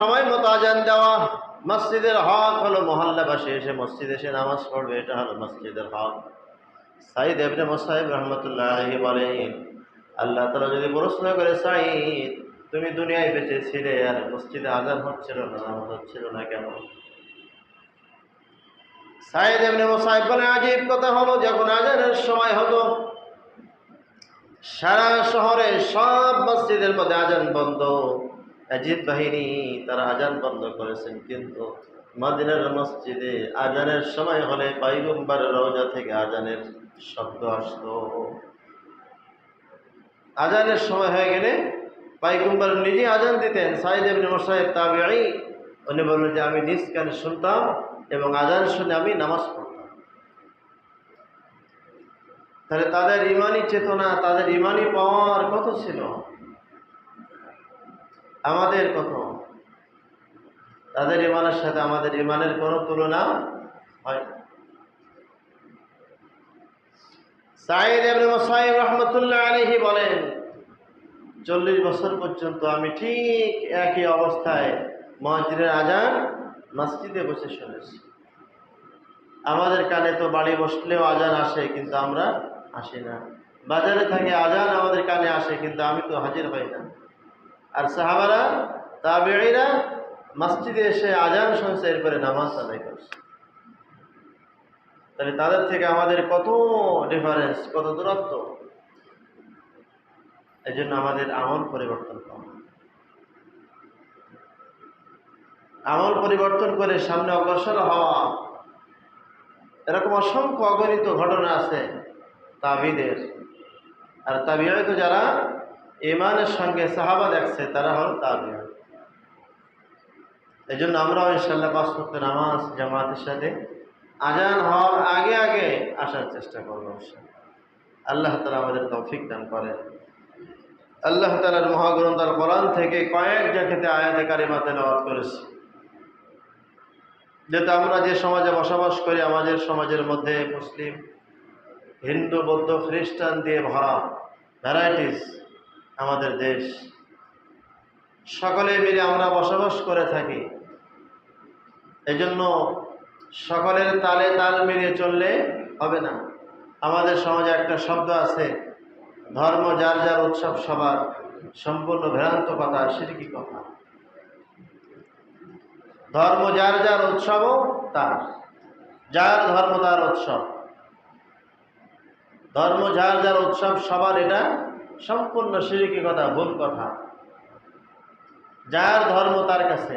সময় মতো আজান দেওয়া। মসজিদের হক হলো মহল্লাবাসী এসে মসজিদে এসে নামাজ পড়বে, এটা হলো মসজিদের হক। সাইদ এবনে মোসাইব রহমতুল্লাহ বলেন আল্লাহ তালা যদি প্রশ্ন করে সাইদ তুমি দুনিয়ায় বেঁচে ছিলে আর মসজিদে আজান হচ্ছিল না, নামাজ হচ্ছিল না কেন? সাইদ এমনি মোসাইব বলে, আজীব কথা হলো, যখন আজানের সময় হতো সারা শহরে সব মসজিদের মধ্যে আজান বন্ধ। অজিত বাহিনী তারা আজান বন্ধ করেছেন, কিন্তু মদিনার মসজিদে আজানের সময় হলে পাইগম্বার রওজা থেকে আজানের শব্দ আসতো। আজানের সময় হয়ে গেলে পাইগম্বার নিজে আজান দিতেন, সাইদ এমনি মোসাহেব তাবিআই উনি বললেন যে, আমি নিজ কানে শুনতাম এবং আজান শুনে আমি নামাজ পড়তাম। তাহলে তাদের ইমানি চেতনা, তাদের ইমানি পাওয়ার কত ছিল? আমাদের কত তাদের ইমানের সাথে আমাদের ইমানের কোনো তুলনা হয় না। সাইদ আলাইহি বলেন, চল্লিশ বছর পর্যন্ত আমি ঠিক একই অবস্থায় মসজিদের আজান মসজিদে বসে শুনেছি। আমাদের কানে তো বাড়ি বসলেও আজান আসে, কিন্তু আমরা আসি না। বাজারে থাকে আজান আমাদের কানে আসে, কিন্তু আমি তো হাজির হই না। আর সাহাবারা তাবেড়িরা মসজিদে এসে আজান শুনছে, এরপরে নামাজ আদায় করছে। তাহলে তাদের থেকে আমাদের কত ডিফারেন্স কত দূরত্ব? এই জন্য আমাদের আমল পরিবর্তন করা। আমল পরিবর্তন করে সামনে অগ্রসর হওয়া। এরকম অসংখ্য অগণিত ঘটনা আছে তাবিদের। আর তাবিয়ায় তো যারা ইমানের সঙ্গে সাহাবা দেখছে, তারা হল তাবিয়া। এই জন্য আমরাও ইনশাল্লাহ পাঁচ ভক্ত নামাজ, জামাতের সাথে আজান হওয়ার আগে আগে আসার চেষ্টা করব আল্লাহ তালা আমাদের তৌফিক দান করেন। আল্লাহ তালার মহাগ্রন্থ আল কোরআন থেকে কয়েক জায়গাতে আয়াতে কারিমা তেলাওয়াত করেছি। যেহেতু আমরা যে সমাজে বসবাস করি, আমাদের সমাজের মধ্যে মুসলিম, হিন্দু, বৌদ্ধ, খ্রিস্টান দিয়ে ভরা ভ্যারাইটিস আমাদের দেশ। সকলে মিলে আমরা বসবাস করে থাকি। এজন্য সকলের তালে তাল মিলিয়ে চললে হবে না। আমাদের সমাজে একটা শব্দ আছে, ধর্ম যার যার উৎসব সবার সম্পূর্ণ ভ্রান্ত কথা, সেটি কি কথা? ধর্ম যার যার উৎসবও তার, যার ধর্ম তার উৎসব। ধর্ম যার যার উৎসব সবার, এটা সম্পূর্ণ সিরিকি কথা ভুল কথা। যার ধর্ম তার কাছে।